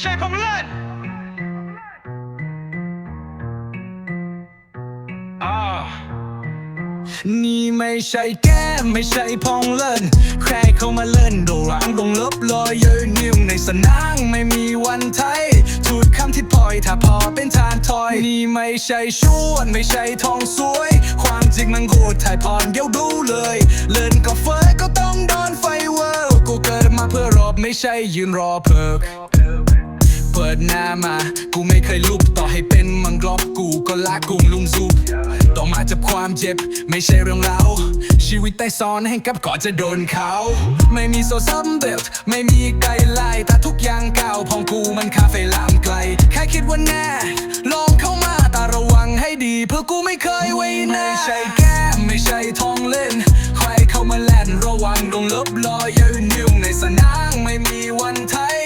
ใช่ผมเล่นอ่านี่ไม่ใช่แก้มไม่ใช่พองเล่นใครเข้ามาเล่นโดรังดงลบลอยเยืนนิ่วในสนามไม่มีวันไทยถูดคำที่ปล่อยถ้าพอเป็นทานทอย นี่ไม่ใช่ชวนไม่ใช่ทองสวย ความจริงมันโหดถ่ายพรเดี๋ยวดูเลย เล่นก็เฟยก็ต้องโดนไฟเวิร์กูเกิดมาเพื่อรอบไม่ใช่ยืนรอเพิก เปิดหน้ามา กูไม่เคยลุกต่อให้เป็นมังกรอบกูก็ลากกุมลุงซูบต่อมาจากความเจ็บไม่ใช่เรื่องเราชีวิตใต้ซ้อนให้กับก่อนจะโดนเขา ไม่มีโซซัมเบลต์ไม่มีไกลไล่แต่ทุกอย่างก้าวพองกูมันคาเฟ่ลามไกล แค่คิดว่าแน่ ลองเข้ามาแต่ระวังให้ดี เพื่อกูไม่เคยไว้แน่ไม่ใช่แก้มไม่ใช่ทองเล่น ใครเข้ามาแล่นระวังโดนลบลอยยืนนิ่วในสนามไม่มีวันไทย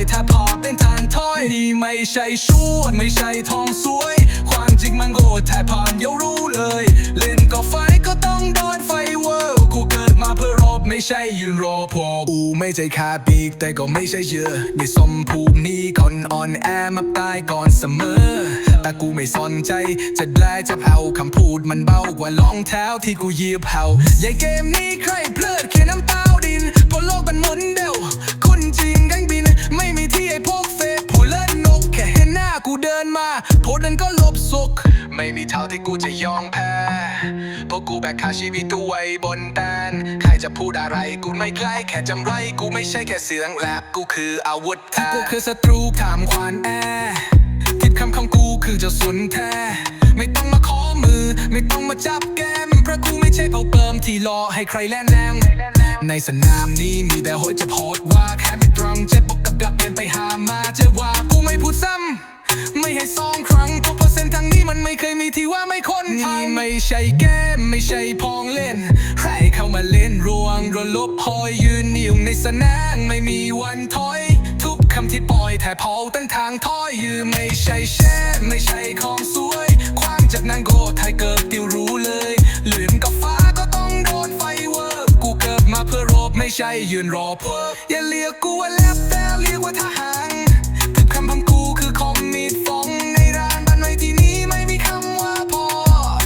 อยถ้าพอเป็นทางถ้อยนี่ไม่ใช่ชวนไม่ใช่ทองสวย ความจริงมันโง่แท้ผ่านเดี๋ยวรู้เลย เล่นก็ไฟก็ต้องโดนไฟเวิร์กูเกิดมาเพื่อรบไม่ใช่ยืนรอพอกูไม่ใช่คาปีกแต่ก็ไม่ใช่เยอะในสมภูมินี้ก่อนอ่อนแอมาตายก่อนเสมอแต่กูไม่สนใจ จะแลจะเผาคำพูดมันเบากว่ารองเท้าที่กูหยีบเผาใหญ่เกมนี้ใครเพลิดแค่น้ำเต้าดินบนโลกมันหมุนเดว ไม่มีที่ไอ้พวกเฟกผู้เล่นนก แค่เห็นหน้ากูเดินมาโพสนั้นก็ลบสุก ไม่มีเท่าที่กูจะยอมแพ้เพราะกูแบกค่าชีวิตตัวไว้บนแตนใครจะพูดอะไรกูไม่ใกล้แค่จำไร กูไม่ใช่แค่เสียงแลบกูคืออาวุธแท้กูคือศัตรูถามควานแอคิดคำของกูคือเจ้าสุนแท้ไม่ต้องมาขอมือ ไม่ต้องมาจับแก้มเพราะกูไม่ใช่เผาเปิมที่รอให้ใครแล่นแนมในสนามนี้มีแต่โหดจะโพดว่าแค่ไม่ตรงเจ็บป กกับดับเปลี่ยนไปหามาเจอว่ากูไม่พูดซ้ำไม่ให้สองครั้งเพราะเปอร์เซ็นต์ทางนี้มันไม่เคยมีที่ว่าไม่คนนี่ไม่ใช่แก้มไม่ใช่พองเล่นใครเข้ามาเล่นรวงรลบพอยยืนนิ่วในสนามไม่มีวันถอย ทุกคำที่ปล่อยแทบเผาตั้งทางถอยยืนไม่ใช่แช่ไม่ใช่ของสวย ความจากนั้นก็ไทยเกิดติวรู้เลยเหลือนกับฟ้า ใช่ยืนรอเพิกอย่าเรียกกูว่าแลบแต่เรียกว่าทหารทุกคำพังกูคือคอมมีดฟองในร้านบ้านไหนที่นี้ไม่มีคำว่าพอ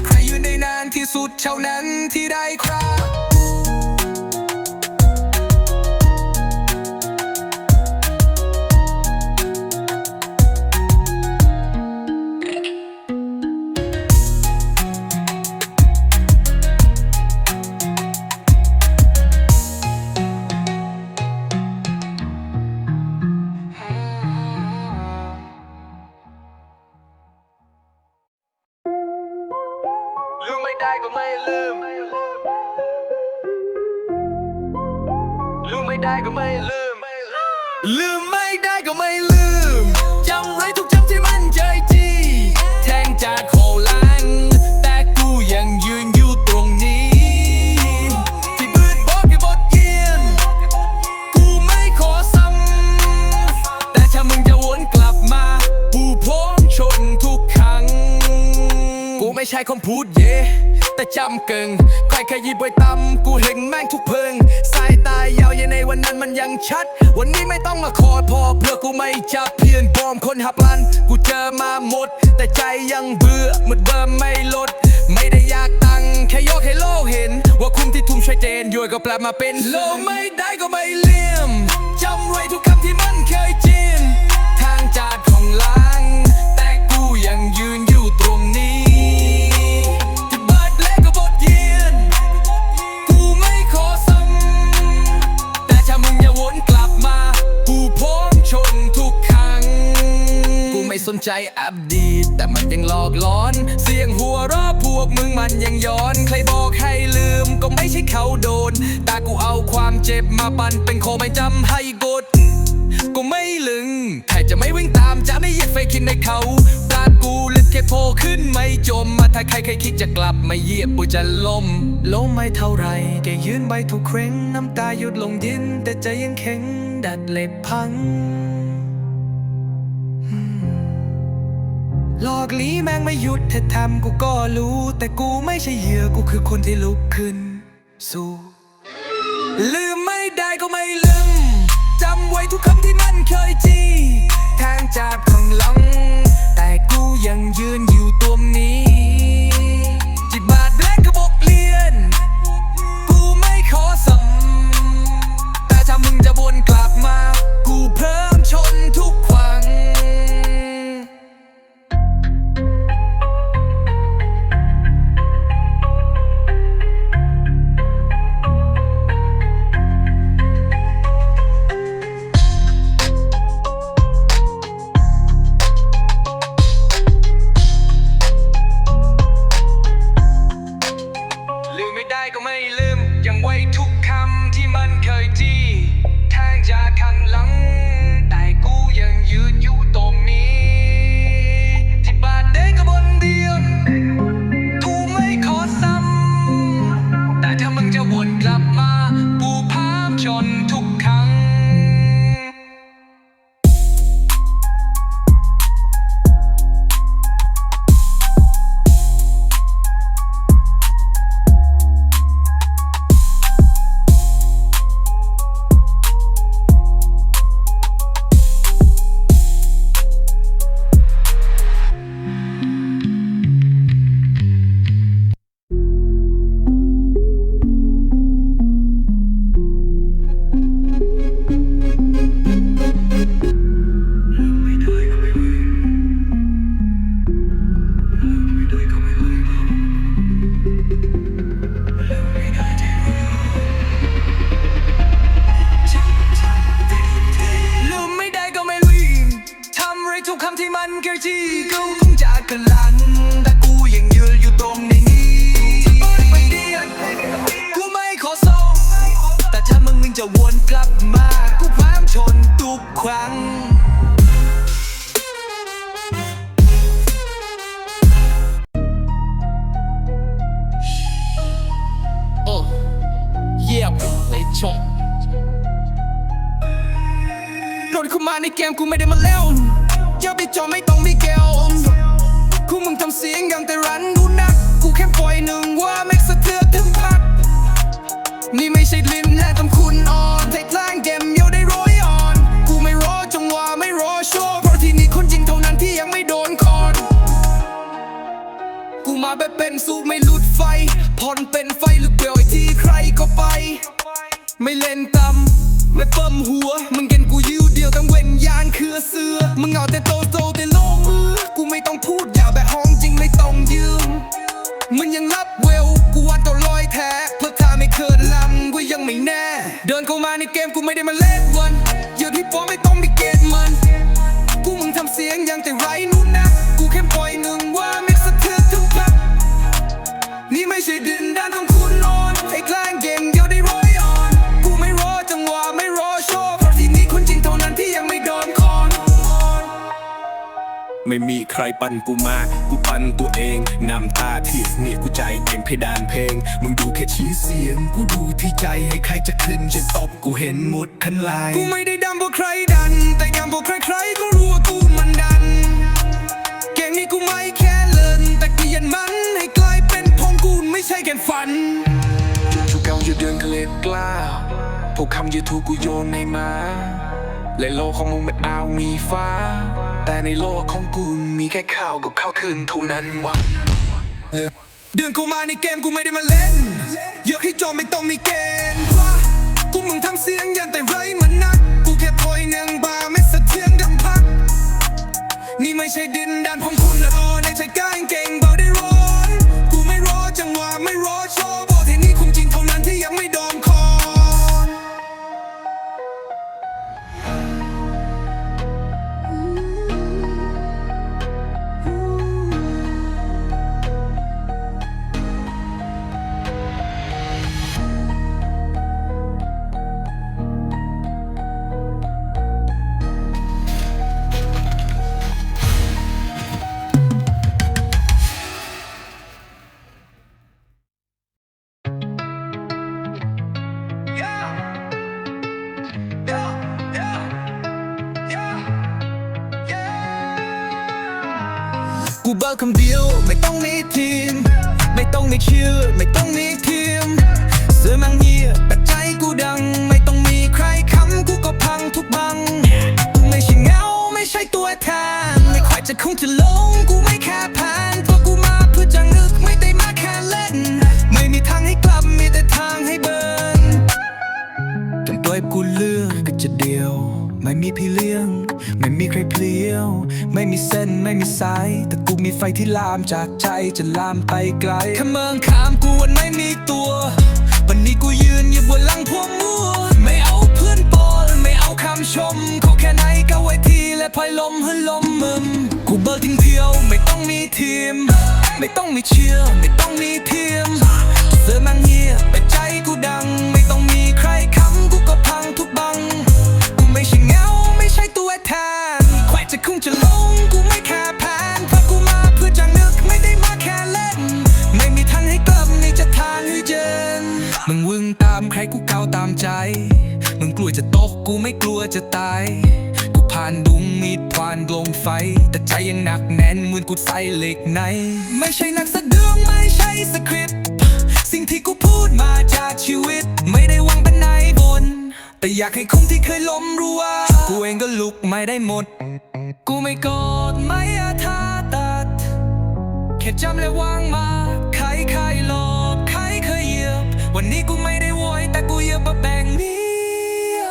ใครยืนได้นานที่สุดเท่านั้นที่ได้ พูดเย่แต่จำเกิงใครเคยยิบไว้ตำกูเห็นแม่งทุกเพิง สายตายาวยังในวันนั้นมันยังชัด วันนี้ไม่ต้องมาขอพอเพื่อกูไม่จับเพียนปลอมคนหับลัน กูเจอมาหมด แต่ใจยังเบื่อเหมือนเดิมไม่ลด ไม่ได้อยากตังแค่ยกให้โลกเห็น ว่าคุ้มที่ทุ่มช่วยเจนอยู่ก็แปลมาเป็นโลไม่ได้ก็ไม่เลี่ยมจำไว้ทุกคำที่มันเคยจีนทางจากของลา ใจอัปดีตแต่มันยังหลอกหลอน เสียงหัวราะพวกมึงมันยังย้อน ใครบอกให้ลืมก็ไม่ใช่เขาโดน แต่กูเอาความเจ็บมาปั่นเป็นโคไม่จำให้กดกูไม่ลึงแต่จะไม่วิ่งตามจะไม่เหยียดไฟคินในเขาปลาดกูเล็ดแค่โผล่ขึ้นไม่จม มาถ้าใครเคยคิดจะกลับมาเหยียบกูจะล้มล้มไม่เท่าไรแกยืนใบทุกเคร่งน้ำตาหยุดลงดิน แต่ใจยังแข็งดัดเล็บพัง หลอกลีแม่งไม่หยุดถ้าทำกูก็รู้ แต่กูไม่ใช่เหยื่อกูคือคนที่ลุกขึ้น สู้ ลืมไม่ได้ก็ไม่ลืมจำไว้ทุกคำที่มันเคยจีทางจากข้างหลัง แต่กูยังยืน มันเคยจี้กูคงจากกันหลังแต่กูยังยืนอยู่ตรงนี้ไม่เดียนกูไม่ขอส่งแต่ถ้ามึงมึงจะวนกลับมา กูพร้อมชนทุกครั้งโอ้เยี่ยมเลยชมโดนเข้ามาในเกมกูไม่ได้มาเล่น นเป็นไฟหรือเปลวไอที่ใครก็ไป ไม่เล่นตำไม่เปิ่มหัว มึงเห็นกูยิวเดียวตั้งเว้นยานคือเสือ มึงเอาแต่โตโตแต่ลงมือ กูไม่ต้องพูดอย่าแบบห้องจริงไม่ต้องยืมมันยังรับเวล กูว่าตัวลอยแท้เพราะถ้าไม่เคยลำกูยังไม่แน่ เดินเข้ามาในเกมกูไม่ได้มาเล่น ใครปั่นกูมา กูปั่นตัวเองนำตาที่เนี่ยกูใจเต็มเพดานเพลง มึงดูแค่ชี้เสียง กูดูที่ใจให้ใครจะขึ้นจะตบกูเห็นหมดคันลาย กูไม่ได้ดำเพราะใครดัน แต่ยำเพราะใครๆก็รู้ว่ากูมันดัน เกมนี้กูไม่แค่เลินแต่เกลียนมันให้กลายเป็นพงกูไม่ใช่แก่นฝันทุกคำยืดเดินกระเล็ดกล้าพวกคำยืดถูกกูโยนในมาและโลกของมึงมันเอามีฟ้า แต่ในโลกของกู มีแค่ข้าวกับข้าวคืนเท่านั้นวะเดือนกูมาในเกมกูไม่ได้มาเล่น เยากให้จอไม่ต้องมีเกณฑ์ว่ากูมึงทำเสียงยันแต่ไรมันนัก กูแค่พอยนึ่งบาไม่สะเทือนดังพัก นี่ไม่ใช่เดือน คำเดียว ไม่ต้องมีทีม ไม่ต้องมีชื่อ ไม่ต้องมี ยว ไม่มีเส้นไม่มีสาย แต่กูมีไฟที่ลามจากใจจะลามไปไกลแค่เมืองขามกูวันไม่มีตัว วันนี้กูยืนอยู่บนหลังพวงมัว ไม่เอาเพื่อนปอนไม่เอาคำชมขอแค่ไหนก็ไว้ทีและพลอยลมให้ลมมึมกูเบิร์ทิ้งเพียวไม่ต้องมีทีม ไม่ต้องมีเชียร์ไม่ต้องมีทีมเสือมังเงียบแต่ใจกูดัง กูใส่เหล็กใน ไม่ใช่นักแสดงไม่ใช่สคริปต์ สิ่งที่กูพูดมาจากชีวิต ไม่ได้หวังเป็นนายบน แต่อยากให้คนที่เคยล้มรู้ว่า กูเองก็ลุกไม่ได้หมด กูไม่โกรธไม่อาฆาตัด แค่จำและวางมาใครใครหลอกใครเคยเหยียบ วันนี้กูไม่ได้โวยแต่กูเหยียบมาแบ่งเมีย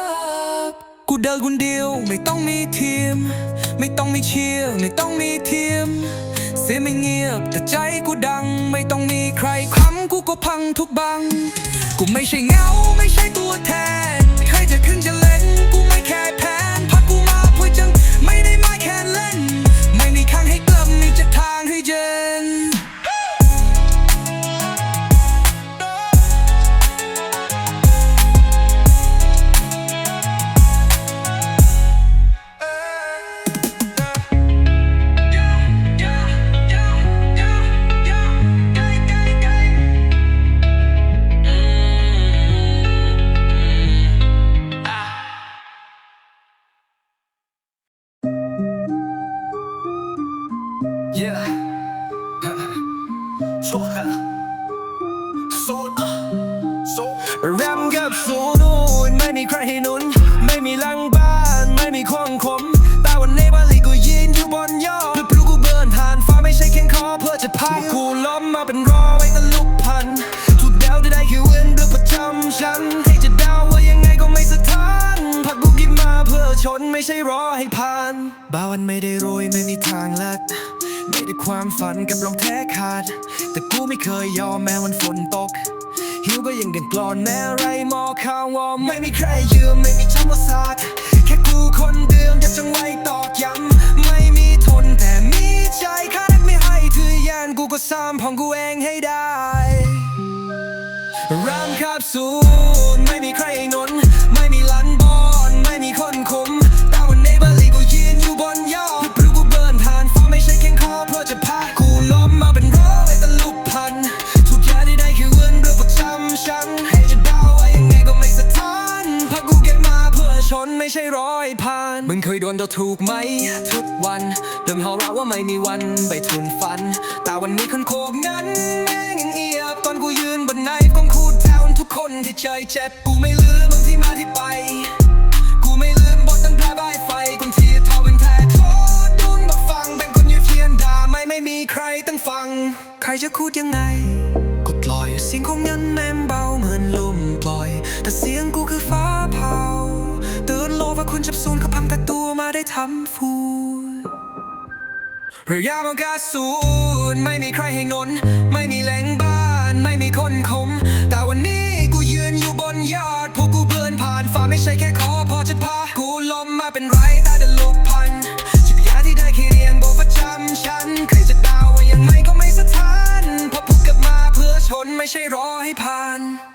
บกูเดินคนเดียวไม่ต้องมีทีม ไม่ต้องมีเชียร์ไม่ต้องมีทีมเสียงไม่เงียบแต่ใจกูดัง ไม่ต้องมีใครค้ำกูก็พังทุกบัง กูไม่ใช่เงาไม่ใช่ตัวแทนใครจะขึ้นจะเล่นกูไม่แค่ ม่มีใครให้หนุน ไม่มีหลังบ้าน ไม่มีควงคมแต่วันนี้บาลีกูยืนอยู่บนยอดล้วพลุกูเบิร์นผ่านฟ้าไม่ใช่แค่คอเพื่อจะพังกูล้มมาเป็นรอไว้ตะลุกพันทุกเดาที่ได้คือเว้นเรื่องประจำฉันที่จะเดาว่ายังไงก็ไม่สะท้านพักกูกินมาเพื่อชนไม่ใช่รอให้ผ่านบาวันไม่ได้โรยไม่มีทางลัดไม่ได้ความฝันกับรองแท้ขาด แต่กูไม่เคยยอมแม้วันฝนตก หิวก็ยังเดินกลอนแม้ไรมอข้างวอไม่มีใครยืมไม่มีธรรมศาสตร์ ถูกไหม ทุกวัน เดิมเฮาเราว่าไม่มีวันไปทุนฟัน แต่วันนี้คนโคกนั้นแม่งยังเอียบตอนกูยืนบนไนฟ์ของคูดแทนทุกคนที่ใจเจ็บกูไม่ลืมมึงที่มาที่ไป กูไม่ลืมบทตั้งแต่บายไฟคนที่ทอเป็นแท้โทษดุนมาฟังเป็นคนยู่เทียนด่าไม่ไม่มีใครต้องฟัง ใครจะพูดยังไงก็ปล่อยเสียงของยันแม่เบาเหมือนลมปล่อย แต่เสียงกูคือฟ้า ว่าคุณจับสูนเขาพังแต่ตัวมาได้ทำฟูรือยามังกาสูนไม่มีใครให้นน ไม่มีแหล่งบ้าน ไม่มีคนคม แต่วันนี้กูยืนอยู่บนยอด พวกกูเบิร์นผ่านฟ้าไม่ใช่แค่ขอพอจะพา กูล้มมาเป็นไรแต่เดินลุกพันจิตยาที่ได้แค่เรียงบอกประจำฉันใครจะดาวว่ายังไงก็ไม่สะท้านเพราะพูดกลับมาเพื่อชนไม่ใช่รอให้ผ่าน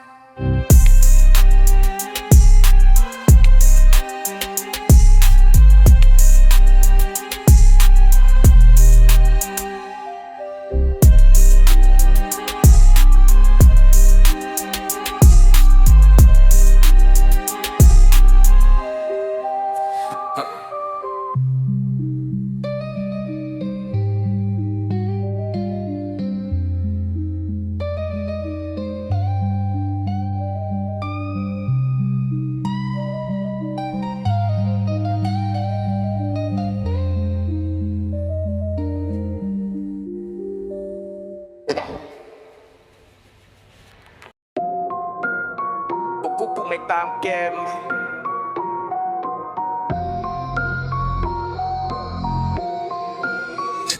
games.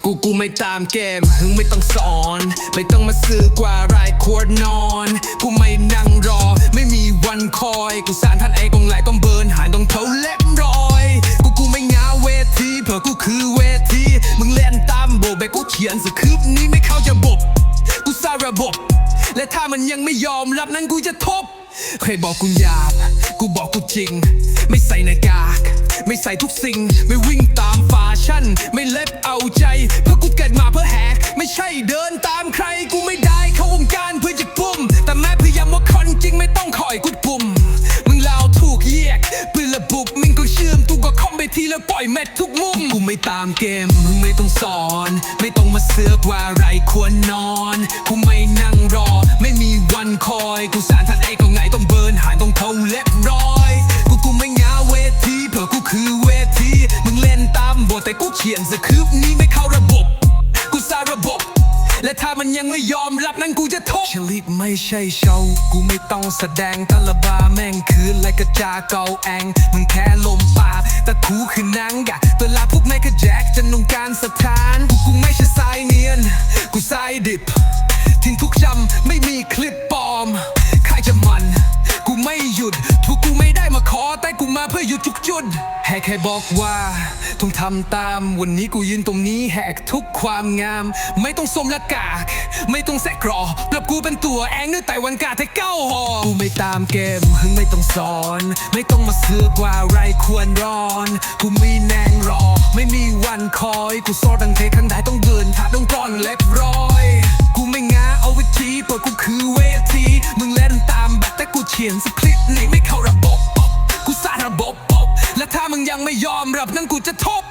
กูกูไม่ตามเกมมึงไม่ต้องสอน ไม่ต้องมาซื้อกว่ารายควรนอน กูไม่นั่งรอ ไม่มีวันคอย กูสารท่านไอ้กองไหลต้องเบิร์นหายต้องเทาเล็บรอย กูกูไม่งาเวทีเผื่อกูคือเวที มึงเล่นตามโบกเบกูเขียนสคริปนี้ไม่เข้าจะบบ กูสร้างระบบ และถ้ามันยังไม่ยอมรับนั้นกูจะทบ เคยบอกกูหยาบ กูบอกกูจริง ไม่ใส่หน้ากาก ไม่ใส่ทุกสิ่ง ไม่วิ่งตามฟาชั่น ไม่เล็บเอาใจ เพื่อกูเกิดมาเพื่อแหก ไม่ใช่เดินตามใคร กูไม่ได้เข้าวงการเพื่อจะปุ่ม แต่แม้พยายามว่าคนจริงไม่ต้องคอยกูปุ่ม มึงเล่าถูกแยกปืนระบุมึงก็เชื่อมตูก็คอมไปทีแล้วปล่อยแมททุกมุม กูไม่ตามเกม มึงไม่ต้องสอน ไม่ต้องมาเสือกว่าไรควรนอน กูไม่นั่งรอ ไม่มีวันคอย กูสารทันไอ แต่กูเขียนสคริปต์นี้ไม่เข้าระบบ กูสร้างระบบ และถ้ามันยังไม่ยอมรับนั้นกูจะทบชลิปไม่ใช่โชวกูไม่ต้องแสดงตะละบาแม่งคือและกระจาเกาแองมึงแค่ลมปากแต่กูคือนางกะเวลาพวกแม่กระแจกจะนงการสถานกูกูไม่ใช่สายเนียน กูสายดิบทิ้งทุกจำไม่มีคลิปปลอมใครจะมัน ไม่หยุด ทุกกูไม่ได้มาขอ แต่กูมาเพื่อหยุดทุกจุดแหกแค่บอกว่าต้องทำตาม วันนี้กูยืนตรงนี้แหกทุกความงาม ไม่ต้องสมหน้ากาก ไม่ต้องแซกรอปรับกูเป็นตัวแองเนึกแต่วันกาให้เก้าหอกูไม่ตามเกมมึงไม่ต้องสอน ไม่ต้องมาซื้อกว่าไรควรร้อน กูมีแนงรอ ไม่มีวันคอย กูโซดังเทข้างใดต้องเดินถ้าต้องกรอนเล็บร้อยกูไม่งาเอาวิธีเปิดกูคือเวทีมึงเล่นตามแบบแต่กูเขียนสคลิปนี้ไม่เข้าระบบกูสร้างระบบและถ้ามึงยังไม่ยอมรับนั่นกูจะทบ